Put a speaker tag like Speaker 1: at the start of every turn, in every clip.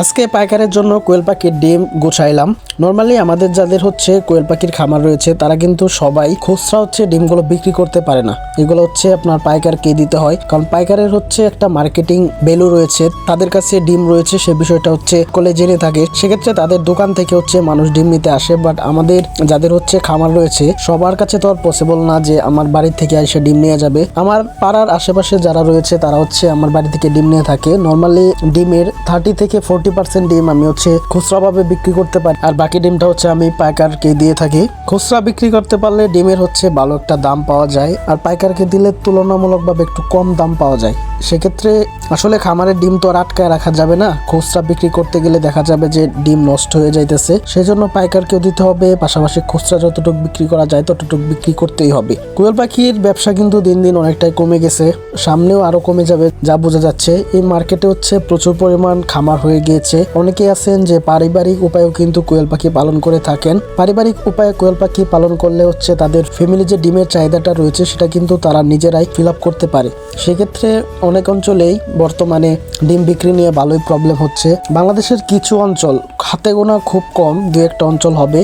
Speaker 1: আজকে পাইকারের জন্য কোয়েল পাখির ডিম গুছাইলাম। নর্মালি আমাদের যাদের হচ্ছে কোয়েল পাখির খামার রয়েছে, তারা কিন্তু সবাই খুচরা হচ্ছে ডিমগুলো বিক্রি করতে পারে না। এগুলো হচ্ছে আপনার পাইকারকে দিতে হয়। কারণ পাইকারের হচ্ছে একটা মার্কেটিং ভ্যালু রয়েছে, তাদের কাছে ডিম রয়েছে, সে বিষয়টা হচ্ছে কলে জেনে থাকে। সেক্ষেত্রে তাদের দোকান থেকে হচ্ছে মানুষ ডিম নিতে আসে বাট আমাদের যাদের হচ্ছে খামার রয়েছে, সবার কাছে তো আর পসিবল না যে আমার বাড়ি থেকে এসে ডিম নিয়ে যাবে। আমার পাড়ার আশেপাশে যারা রয়েছে, তারা হচ্ছে আমার বাড়ি থেকে ডিম নিয়ে থাকে। নর্মালি ডিমের থার্টি থেকে ফোরটি পার্সেন্ট ডিম আমি হচ্ছে খুচরাভাবে বিক্রি করতে পারি। আর বাকি ডিমটা হচ্ছে আমি পাইকারকে দিয়ে থাকি। খুচরা বিক্রি করতে পারলে ডিমের হচ্ছে ভালো একটা দাম পাওয়া যায়। আর পাইকারকে দিলে তুলনামূলকভাবে একটু কম দাম পাওয়া যায়। সেক্ষেত্রে আসলে খামারের ডিম তো আর আটকায় রাখা যাবে না। খুচরা বিক্রি করতে গেলে দেখা যাবে যে ডিম নষ্ট হয়ে যাইতেছে। সেই জন্য পাইকারকেও দিতে হবে, পাশাপাশি খুচরা যতটুকু বিক্রি করা যায় ততটুকু বিক্রি করতেই হবে। কোয়েল পাখির ব্যবসা কিন্তু দিন দিন অনেকটাই কমে গেছে, সামনেও আরও কমে যাবে যা বোঝা যাচ্ছে। এই মার্কেটে হচ্ছে প্রচুর পরিমাণ খামার হয়ে গিয়েছে। অনেকে আছেন যে পারিবারিক উপায়েও কিন্তু কোয়েল পাখি পালন করে থাকেন। পারিবারিক উপায়ে কোয়েল পাখি পালন করলে হচ্ছে তাদের ফ্যামিলি যে ডিমের চাহিদাটা রয়েছে, সেটা কিন্তু তারা নিজেরাই ফিল করতে পারে। সেক্ষেত্রে অনেক অঞ্চলেই বর্তমানে ডিম বিক্রি নিয়ে ভালোই প্রবলেম হচ্ছে। বাংলাদেশের কিছু অঞ্চল হাতে গোনা খুব কম দু একটা অঞ্চল হবে।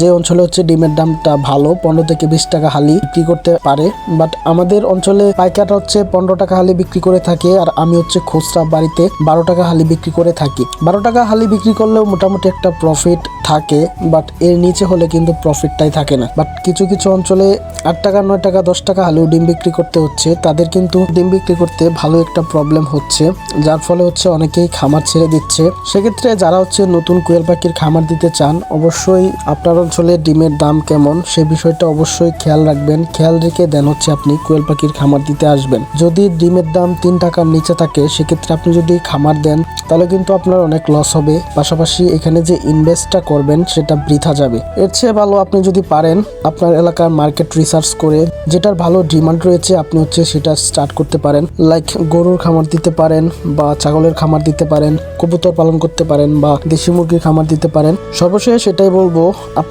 Speaker 1: যে অঞ্চলে হচ্ছে ডিমের দামটা ভালো, পনেরো থেকে বিশ টাকা হালি বিক্রি করতে পারে। বাট আমাদের অঞ্চলে পাইকাররা হচ্ছে পনেরো টাকা হালি বিক্রি করে থাকে আর আমি হচ্ছে খুচরা বাড়িতে বারো টাকা হালি বিক্রি করে থাকি। বারো টাকা হালি বিক্রি করলেও মোটামুটি একটা প্রফিট থাকে বাট এর নিচে হলে কিন্তু প্রফিটটাই থাকে না। বাট কিছু কিছু অঞ্চলে আট টাকা, নয় টাকা, দশ টাকা হালেও ডিম বিক্রি করতে হচ্ছে। তাদের কিন্তু ডিম বিক্রি করতে ভালো একটা প্রবলেম হচ্ছে, যার ফলে হচ্ছে অনেকেই খামার ছেড়ে দিচ্ছে। সেক্ষেত্রে যারা হচ্ছে নতুন কোয়েল পাখির খামার দিতে চান, অবশ্যই আপনার অঞ্চলে ডিমের দাম কেমন, সে বিষয়টা অবশ্যই খেয়াল রাখবেন। খেয়াল রেখে দেন হচ্ছে আপনি কোয়েল পাখির খামার দিতে আসবেন। যদি ডিমের দাম তিন টাকার নিচে থাকে, সেক্ষেত্রে আপনি যদি খামার দেন, তাহলে কিন্তু আপনার অনেক লস হবে। পাশাপাশি এখানে যে ইনভেস্টটা করবেন, সেটা বৃথা যাবে। এর চেয়ে ভালো আপনি যদি পারেন, আপনার এলাকার মার্কেট রিসার্চ করে, যেটার ভালো ডিমান্ড রয়েছে, আপনি হচ্ছে সেটা স্টার্ট করতে পারেন। লাইক গরুর খামার দিতে পারেন, বা ছাগলের খামার দিতে পারেন, কবুতর পালন করতে পারেন, বা দেশি মুরগির খামার দিতে পারেন। সর্বশেষ সেটাই বলব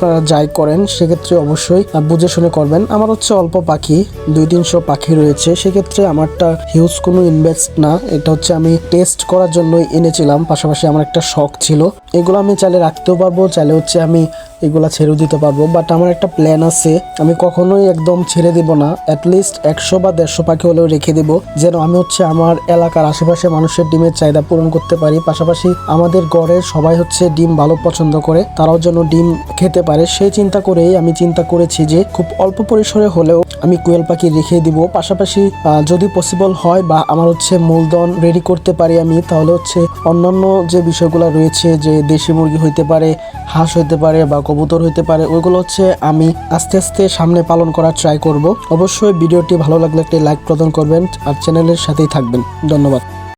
Speaker 1: আপনারা যাই করেন, সেক্ষেত্রে অবশ্যই বুঝে শুনে করবেন। আমার হচ্ছে অল্প পাখি, দুই তিনশো পাখি রয়েছে। সেক্ষেত্রে আমারটা হিউজ কোনো ইনভেস্ট না। এটা হচ্ছে আমি টেস্ট করার জন্যই এনেছিলাম। পাশাপাশি আমার একটা শখ ছিল। এগুলো আমি চাইলে রাখতেও পারব। চাইলে হচ্ছে আমি এগুলা ছেড়েও দিতে পারব বাট আমার একটা প্ল্যান আছে। আমি কখনোই একদম ছেড়ে দিব না অ্যাটলিস্ট একশো বা দেড়শো পাখি হলেও রেখে দেবো, যেন আমি হচ্ছে আমার এলাকার আশেপাশে মানুষের ডিমের চাহিদা পূরণ করতে পারি। পাশাপাশি আমাদের গড়ের সবাই হচ্ছে ডিম ভালো পছন্দ করে, তারাও যেন ডিম খেতে পারে। সেই চিন্তা করেই আমি চিন্তা করেছি যে, খুব অল্প পরিসরে হলেও আমি কোয়েল পাখি রেখে দিব। পাশাপাশি যদি পসিবল হয় বা আমার হচ্ছে মূলধন রেডি করতে পারি আমি, তাহলে হচ্ছে অন্যান্য যে বিষয়গুলো রয়েছে, যে দেশি মুরগি হইতে পারে, হাঁস হইতে পারে বা কবুতর হইতে পারে। ওইগুলো হচ্ছে আমি আস্তে আস্তে সামনে পালন করার ট্রাই করব। অবশ্যই ভিডিওটি ভালো লাগলে একটি লাইক প্রদান করবেন আর চ্যানেলের সাথেই থাকবেন। ধন্যবাদ।